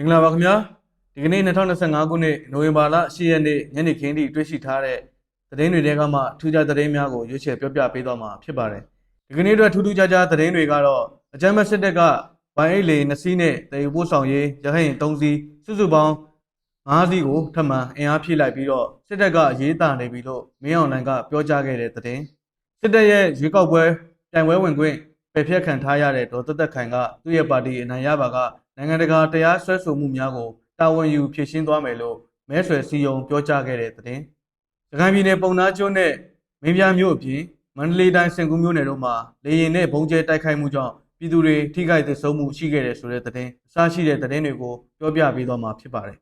မင်္ဂလာပါခင်ဗျာဒီကနေ့2025ခုနှစ်နိုဝင်ဘာလ10ရက်နေ့ညနေခင်းထိတွေ့ရှိထားတဲ့သတင်းတွေတဲကမှထူးခြားသတင်းများကိုရွေးချယ်ပြောပြပေးသွားမှာဖြစ်ပါတယ်ဒီကနေ့အတွက်ထူးထူးခြားခြားသတင်းတွေကတော့အကြမ်းဖက်စစ်တပ်ကဝိုင်းအိတ်လေ2စီးနဲ့တည်ယူပို့ဆောင်ရေးရဟရင်3စီးစုစုပေါင်း5စီးကိုထပ်မံအင်အားဖြည့်လိုက်ပြီးတော့စစ်တပ်ကရေးတာနေပြီလို့မင်းအောင်လှိုင်ကပြောကြားခဲ့တဲ့သတင်းစစ်တပ်ရဲ့ရွေးကောက်ပွဲပြိုင်ပွဲဝင်ခွင့်ပယ်ဖျက်ခံထားရတဲ့ဒေါ်သက်သက်ခိုင်ကသူ့ရဲ့ပါတီအနိုင်ရပါက နိုင်ငံတကာတရားစွဲဆိုမှုများကိုတာဝန်ယူဖြေရှင်းသွားမယ်လို့မဲဆွယ်စည်းရုံးပြောကြားခဲ့တဲ့သတင်း။ရခိုင်ပြည်နယ်ပုံနာကျွန်းနဲ့မင်းပြားမြို့အပြင်မန္တလေးတိုင်းစင်ကူးမြို့နယ်တို့မှာလေရင်နဲ့ဘုံကျဲတိုက်ခိုက်မှုကြောင့်ပြည်သူတွေထိခိုက်ဒေဆုံးမှုရှိခဲ့တဲ့ဆိုတဲ့သတင်းအစရှိတဲ့သတင်းတွေကိုပြောပြပေးသွားမှာဖြစ်ပါတယ်။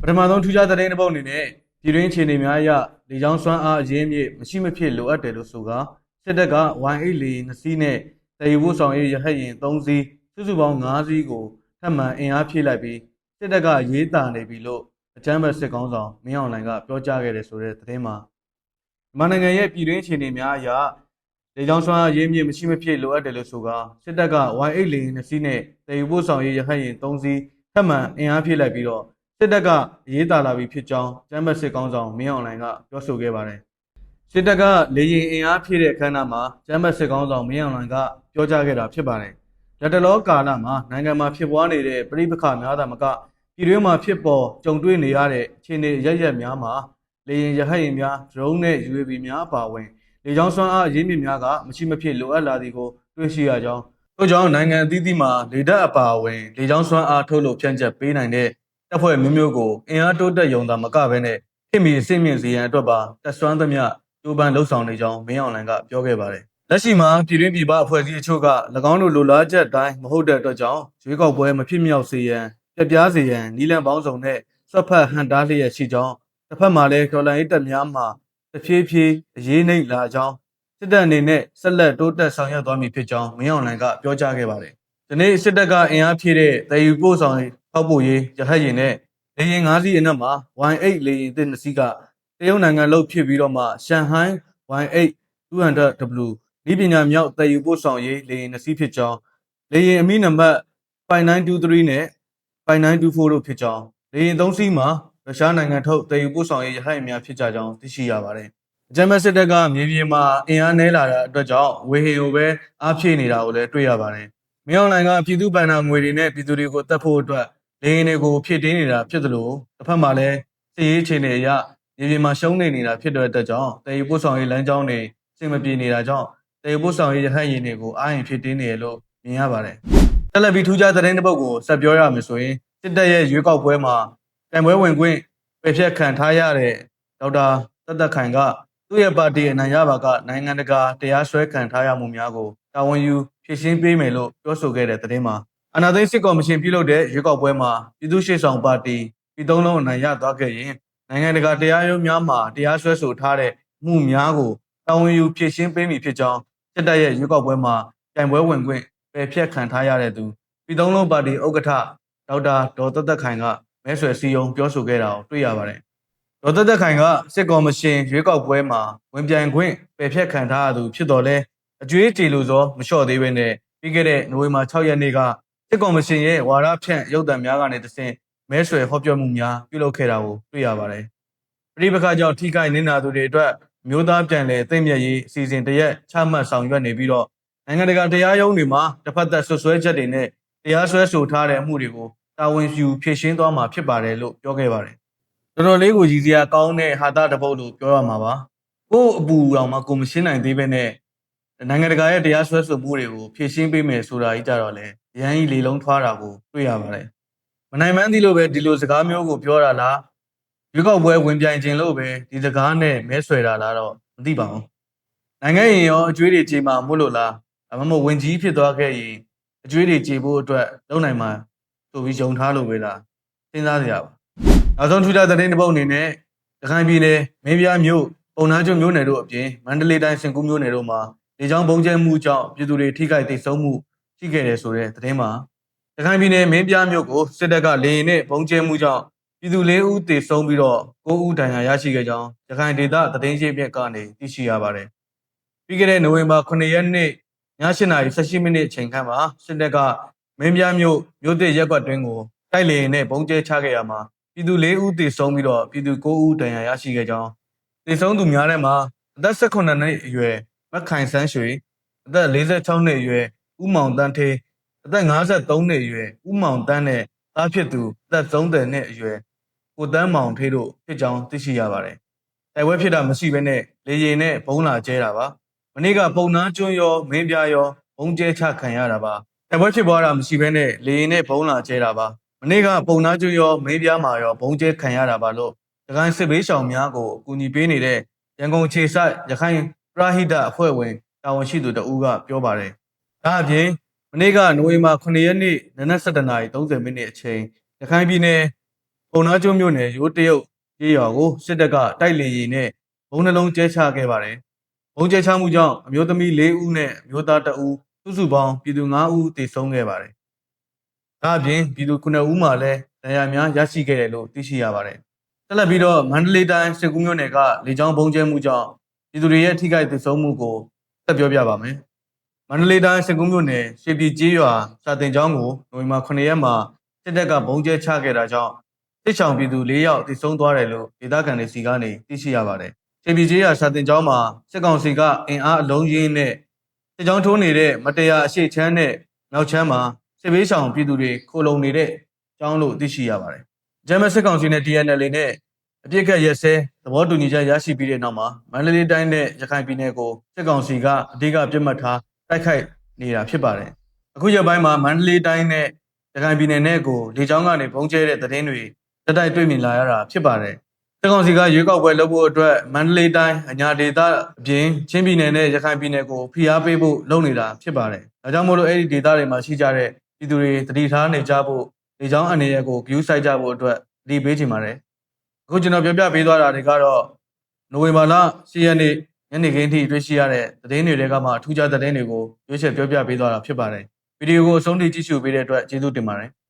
ပထမဆုံးထူးခြားသတင်းတစ်ပုဒ်အနေနဲ့ ပြည်တွင်းခြေနေများအရလေကြောင်းစွမ်းအားအရင်းမြစ်မရှိမဖြစ်လိုအပ်တယ်လို့ဆိုကာစစ်တပ်က Y8 လေ2စီးနဲ့တည်ယူဖို့ဆောင်ရေးရဟတ်ရင်3စီးစုစုပေါင်း5စီးကိုထပ်မံအင်အားဖြည့်လိုက်ပြီးစစ်တပ်ကရေးတာနေပြီလို့အကြမ်းဖက်စစ်ကောင်ဆောင်မင်းအောင်လှိုင်ကပြောကြားခဲ့တယ်ဆိုတဲ့သတင်းမှာမြန်မာနိုင်ငံရဲ့ပြည်တွင်းခြေနေများအရလေကြောင်းစွမ်းအားအရင်းမြစ်မရှိမဖြစ်လိုအပ်တယ်လို့ဆိုကာစစ်တပ်က Y8 လေ2စီးနဲ့တည်ယူဖို့ဆောင်ရေးရဟတ်ရင်3စီးထပ်မံအင်အားဖြည့်လိုက်ပြီးတော့ စစ်တပ်ကအရေးတာလာပြီဖြစ်ကြောင်းကျမ်းပတ်စစ်ကောင်းဆောင်မင်းအောင်လှိုင်ကပြောဆိုခဲ့ပါတယ်။စစ်တပ်ကလေရင်အင်အားဖြည့်တဲ့အခမ်းအနားမှာကျမ်းပတ်စစ်ကောင်းဆောင်မင်းအောင်လှိုင်ကပြောကြားခဲ့တာဖြစ်ပါတယ်။လက်တလောကာလမှာနိုင်ငံမှာဖြစ်ပွားနေတဲ့ပြည်ပခါများသာမကပြည်တွင်းမှာဖြစ်ပေါ်ကြုံတွေ့နေရတဲ့အခြေအနေရရက်များမှာလေရင်ရဟတ်ရင်များ drone နဲ့ UAV များအပါအဝင်လေကြောင်းစွမ်းအားအရင်းမြစ်များကမရှိမဖြစ်လိုအပ်လာသည်ကိုတွေ့ရှိရကြောင်းထို့ကြောင့်နိုင်ငံအသီးသီးမှာလေတပ်အပါအဝင်လေကြောင်းစွမ်းအားထုတ်လို့ဖြန့်ကျက်ပေးနိုင်တဲ့ တပ်ဖွဲ့မျိုးမျိုးကိုအင်အားတိုးတက်ယုံတာမကဘဲနဲ့ခင်မီအစ်မြင့်စီရန်အတွက်ပါတက်ဆွမ်းသမျှကျိုးပန်းလှုပ်ဆောင်နေကြောင်းမင်းအောင်လှိုင်ကပြောခဲ့ပါတယ်။လက်ရှိမှာပြည်တွင်းပြည်ပအဖွဲ့အစည်းအချို့က၎င်းတို့လိုလားချက်တိုင်းမဟုတ်တဲ့အတွက်ကြောင့်ရွေးကောက်ပွဲမဖြစ်မြောက်စေရန်ပြပြားစေရန်နီလန်ပေါင်းစုံနဲ့ဆွတ်ဖက်ဟန်တားလျက်ရှိကြောင်းတစ်ဖက်မှာလည်းဒေါ်လာရေးတက်များမှာတဖြည်းဖြည်းအရေးနှိမ့်လာကြောင်းစစ်တပ်အနေနဲ့ဆက်လက်တိုးတက်ဆောင်ရွက်သွားမည်ဖြစ်ကြောင်းမင်းအောင်လှိုင်ကပြောကြားခဲ့ပါတယ်။ဒီနေ့စစ်တပ်ကအင်အားဖြည့်တဲ့တည်ယူပို့ဆောင် ထောက်ပို့ရေးရဟတ်ရင်နဲ့လေယာဉ်၅စီးအနက်မှာ Y8 လေယာဉ်သစ်နှစ်စီးကတရုတ်နိုင်ငံလို့ဖြစ်ပြီးတော့မှရှန်ဟိုင်း Y8 200W ဤပညာမြောက်တည်ယူပို့ဆောင်ရေးလေယာဉ်နှစ်စီးဖြစ်ကြောင်းလေယာဉ်အမိနံပါတ်5923နဲ့5924တို့ဖြစ်ကြောင်းလေယာဉ်သုံးစီးမှာရုရှားနိုင်ငံထုတ်တည်ယူပို့ဆောင်ရေးရဟတ်ယာဉ်များဖြစ်ကြကြောင်းသိရှိရပါတယ်။အကြမ်းဖက်စစ်တပ်ကမြေပြင်မှာအင်အားနည်းလာတဲ့အတွက်ကြောင့်ဝေဟင်ကိုပဲအားဖြည့်နေတာကိုလည်းတွေ့ရပါတယ်။မြောင်လိုင်ကပြည်သူ့ဗန်နာငွေတွေနဲ့ပြည်သူတွေကိုတတ်ဖို့အတွက် လေရင်တွေကိုဖြစ်တင်းနေတာဖြစ်သလိုတစ်ဖက်မှာလည်းစီရေးအခြေအနေအရမြေပြင်မှာရှုံးနေနေတာဖြစ်တဲ့အတွက်ကြောင့်တည်ယူပို့ဆောင်ရေးလမ်းကြောင်းတွေစင်မပြေနေတာကြောင့်တည်ယူပို့ဆောင်ရေးရဟတ်ယာဉ်တွေကိုအားရင်ဖြစ်တင်းနေရလို့မြင်ရပါတယ်။တက်လက်ပြီးထူးခြားသတင်းတစ်ပုဒ်ကိုဆက်ပြောရမယ်ဆိုရင်စစ်တပ်ရဲ့ရွေးကောက်ပွဲမှာကံပွဲဝင်ခွင့်ပယ်ဖျက်ခံထားရတဲ့ဒေါက်တာသက်သက်ခိုင်ကသူ့ရဲ့ပါတီအနိုင်ရပါကနိုင်ငံတကာတရားစွဲခံထားရမှုများကိုတာဝန်ယူဖြေရှင်းပေးမယ်လို့ပြောဆိုခဲ့တဲ့သတင်းမှာ အနာသိန်းစစ်ကော်မရှင်ပြုလုပ်တဲ့ရွေးကောက်ပွဲမှာပြည်သူ့ရှေ့ဆောင်ပါတီပြည်သုံးလုံးအနိုင်ရသွားခဲ့ရင်နိုင်ငံတကာတရားရုံးများမှာတရားစွဲဆိုထားတဲ့မှုများကိုတာဝန်ယူဖြေရှင်းပေးမည်ဖြစ်ကြောင်းစစ်တပ်ရဲ့ရွေးကောက်ပွဲမှာကြိုင်ပွဲဝင်ခွင့်ပယ်ဖျက်ခံထားရတဲ့သူပြည်သုံးလုံးပါတီဥက္ကဋ္ဌဒေါက်တာဒေါ်သက်သက်ခိုင်ကမဲဆွယ်စည်းရုံးပြောဆိုခဲ့တာကိုတွေ့ရပါတယ်။ဒေါ်သက်သက်ခိုင်ကစစ်ကော်မရှင်ရွေးကောက်ပွဲမှာဝင်ပြိုင်ခွင့်ပယ်ဖျက်ခံထားရသူဖြစ်တော်လဲအကျွေးကြေလိုစောမလျှော့သေးဘဲနဲ့ပြီးခဲ့တဲ့နိုဝင်ဘာ6ရက်နေ့က စစ်ကော်မရှင်ရဲ့ဝါရဖြန့်ရုပ်သံများကနေတဆင့်မဲဆွယ်ဟောပြောမှုများပြုလုပ်ခဲ့တာကိုတွေ့ရပါတယ်။ပြည်ပခါကြောင့်ထိခိုက်နေတာသူတွေအတွက်မျိုးသားပြန်လည်သိမ့်မြတ်ရေးအစီအစဉ်တရက်ချမှတ်ဆောင်ရွက်နေပြီးတော့နိုင်ငံတကာတရားရုံးတွေမှာတစ်ဖက်သက်ဆွဆွဲချက်တွေနဲ့တရားစွဲဆိုထားတဲ့အမှုတွေကိုတာဝန်ယူဖြေရှင်းသွားမှာဖြစ်ပါတယ်လို့ပြောခဲ့ပါတယ်။တော်တော်လေးကိုရည်စရာကောင်းတဲ့ဟာတာတစ်ပုတ်လို့ပြောရမှာပါ။ကို့အပူတော်မှာကိုမရှင်းနိုင်သေးပဲနဲ့နိုင်ငံတကာရဲ့တရားစွဲဆိုမှုတွေကိုဖြေရှင်းပေးမယ်ဆိုတာကြီးကြတော့လေ ရန်ကြီးလေလုံးထွားတာကိုတွေ့ရပါတယ်။မနိုင်မှန်းသီလို့ပဲဒီလိုစကားမျိုးကိုပြောတာလားရွေးကောက်ပွဲဝင်ပြိုင်ခြင်းလို့ပဲဒီစကားနဲ့မဲဆွယ်တာလားတော့မသိပါဘူး။နိုင်ငံရင်ရောအကျွေးတွေကြေမှာမို့လို့လားအမမဝင်ကြီးဖြစ်သွားခဲ့ရင်အကျွေးတွေကြေဖို့အတွက်လုံနိုင်မှာဆိုပြီးယုံထားလို့ပဲလားစဉ်းစားကြရပါ။နောက်ဆုံးထူးခြားသတင်းတစ်ပုဒ်အနေနဲ့ရခိုင်ပြည်နယ်မင်းပြားမြို့ပုံနာကျွန်းမြို့နယ်တို့အပြင်မန္တလေးတိုင်းစင်ကူးမြို့နယ်တို့မှာလေကြောင်းပုံကျဲမှုကြောင့်ပြည်သူတွေထိခိုက်ဒေဆုံးမှု ရှိခဲ့တယ်ဆိုတဲ့သတင်းမှာရခိုင်ပြည်နယ်မင်းပြားမြို့ကိုစစ်တပ်ကလေရင်နဲ့ပုံကျဲမှုကြောင့်ပြည်သူ၄ဦးသေဆုံးပြီးတော့၉ဦးဒဏ်ရာရရှိခဲ့ကြောင်းရခိုင်ဒေသသတင်းရေးမြစ်ကနေသိရှိရပါတယ်ပြီးခဲ့တဲ့နိုဝင်ဘာ9ရက်နေ့ည8:18မိနစ်အချိန်ခန့်မှာစစ်တပ်ကမင်းပြားမြို့မြို့သစ်ရက်ကွက်တွင်းကိုတိုက်လေရင်နဲ့ပုံကျဲချခဲ့ရမှာပြည်သူ၄ဦးသေဆုံးပြီးတော့ပြည်သူ9ဦးဒဏ်ရာရရှိခဲ့ကြောင်းသေဆုံးသူများထဲမှာအသက်18နှစ်အရွယ်မက်ခိုင်ဆန်းရွှေအသက်46နှစ်အရွယ် ဦးမောင်တန်းထေးအသက်53နှစ်အရွယ်ဦးမောင်တန်းနဲ့သားဖြစ်သူအသက်30နှစ်အရွယ်ကိုတန်းမောင်ထေးတို့ဖြစ်ကြောင်းသိရှိရပါတယ်တိုက်ပွဲဖြစ်တာမရှိဘဲနဲ့လေရင်နဲ့ဘုံလာကျဲတာပါမနေ့ကပုံနာကျွန်းရောမင်းပြားရောဘုံကျဲချခံရတာပါတိုက်ပွဲဖြစ်ပွားတာမရှိဘဲနဲ့လေရင်နဲ့ဘုံလာကျဲတာပါမနေ့ကပုံနာကျွန်းရောမင်းပြားမှာရောဘုံကျဲခံရတာပါလို့ရခိုင်စစ်ဘေးရှောင်များကိုအကူအညီပေးနေတဲ့ရန်ကုန်ခြေဆိုင်ရခိုင်ပရဟိတအဖွဲ့ဝင်တာဝန်ရှိသူတဦးကပြောပါတယ် ဒါအပြင်မနေ့ကနိုဝင်ဘာ9ရက်နေ့နနက်7:30မိနစ်အချိန်ရခိုင်ပြည်နယ်ပုံနာကျွန်းမြို့နယ်ရိုးတရုတ်ကြေးရွာကိုစစ်တပ်ကတိုက်လေရင်နဲ့ဘုံနှလုံးကျဲချခဲ့ပါတယ်ဘုံကျဲချမှုကြောင့်အမျိုးသမီး4ဦးနဲ့အမျိုးသား2ဦးစုစုပေါင်းပြည်သူ5ဦးသေဆုံးခဲ့ပါတယ်ဒါအပြင်ပြည်သူ9ဦးမှလည်းဒဏ်ရာများရရှိခဲ့တယ်လို့သိရှိရပါတယ်ဆက်လက်ပြီးတော့မန္တလေးတိုင်းစစ်ကူးမြို့နယ်ကလေကြောင်းဘုံကျဲမှုကြောင့်ပြည်သူတွေရဲ့ထိခိုက်သေဆုံးမှုကိုဆက်ပြောပြပါမယ် မန္တလေးတိုင်းစစ်ကူးမြို့နယ်ရှေပြည်ကျေးရွာစာတင်ကျောင်းကိုနိုဝင်ဘာ9ရက်မှာစစ်တပ်ကဘုံကျဲချခဲ့တာကြောင့်စစ်ဆောင်ပြည်သူ၄ယောက်သေဆုံးသွားတယ်လို့ဒေသခံတွေစီကနေသိရှိရပါတယ်ရှေပြည်ကျေးရွာစာတင်ကျောင်းမှာစစ်ကောင်စီကအင်အားအလုံးကြီးနဲ့စစ်ကြောင်းထိုးနေတဲ့မတရားအရှိတ်ချမ်းနဲ့မြောက်ချမ်းမှာစစ်ဘေးဆောင်ပြည်သူတွေခိုလုံနေတဲ့ကျောင်းလို့သိရှိရပါတယ်ဂျမစစ်ကောင်စီနဲ့ DNL နဲ့အပြစ်ခတ်ရက်စဲသဘောတူညီချက်ရရှိပြီးတဲ့နောက်မှာမန္တလေးတိုင်းနဲ့ရခိုင်ပြည်နယ်ကိုစစ်ကောင်စီကအဓိကပြစ်မှတ်ထား တိုက်ခိုက်နေတာဖြစ်ပါတယ်အခုရက်ပိုင်းမှာမန္တလေးတိုင်းနဲ့ရခိုင်ပြည်နယ်နဲ့ကိုလေကြောင်းကနေပုံကျဲတဲ့သတင်းတွေတက်တိုက်တွေ့မြင်လာရတာဖြစ်ပါတယ်စစ်ကောင်စီကရွေးကောက်ပွဲလုပ်ဖို့အတွက်မန္တလေးတိုင်းအညာဒေသအပြင်ချင်းပြည်နယ်နဲ့ရခိုင်ပြည်နယ်ကိုဖိအားပေးဖို့လုပ်နေတာဖြစ်ပါတယ်ဒါကြောင့်မို့လို့အဲ့ဒီဒေသတွေမှာရှိကြတဲ့ပြည်သူတွေတတိထားနေကြဖို့လေကြောင်းအနေရကို view စိုက်ကြဖို့အတွက်တတိပေးချင်ပါတယ်အခုကျွန်တော်ပြောပြပေးသွားတာတွေကတော့နိုဝင်ဘာလ10ရက်နေ့ ညနေခင်းထိတွေ့ရှိရတဲ့သတင်းတွေတွေကမှအထူးခြားသတင်းတွေကိုရွေးချယ်ပြောပြပေးသွားတာဖြစ်ပါတယ်။ဗီဒီယိုကိုအဆုံးထိကြည့်ရှုပေးတဲ့အတွက်ကျေးဇူးတင်ပါတယ်။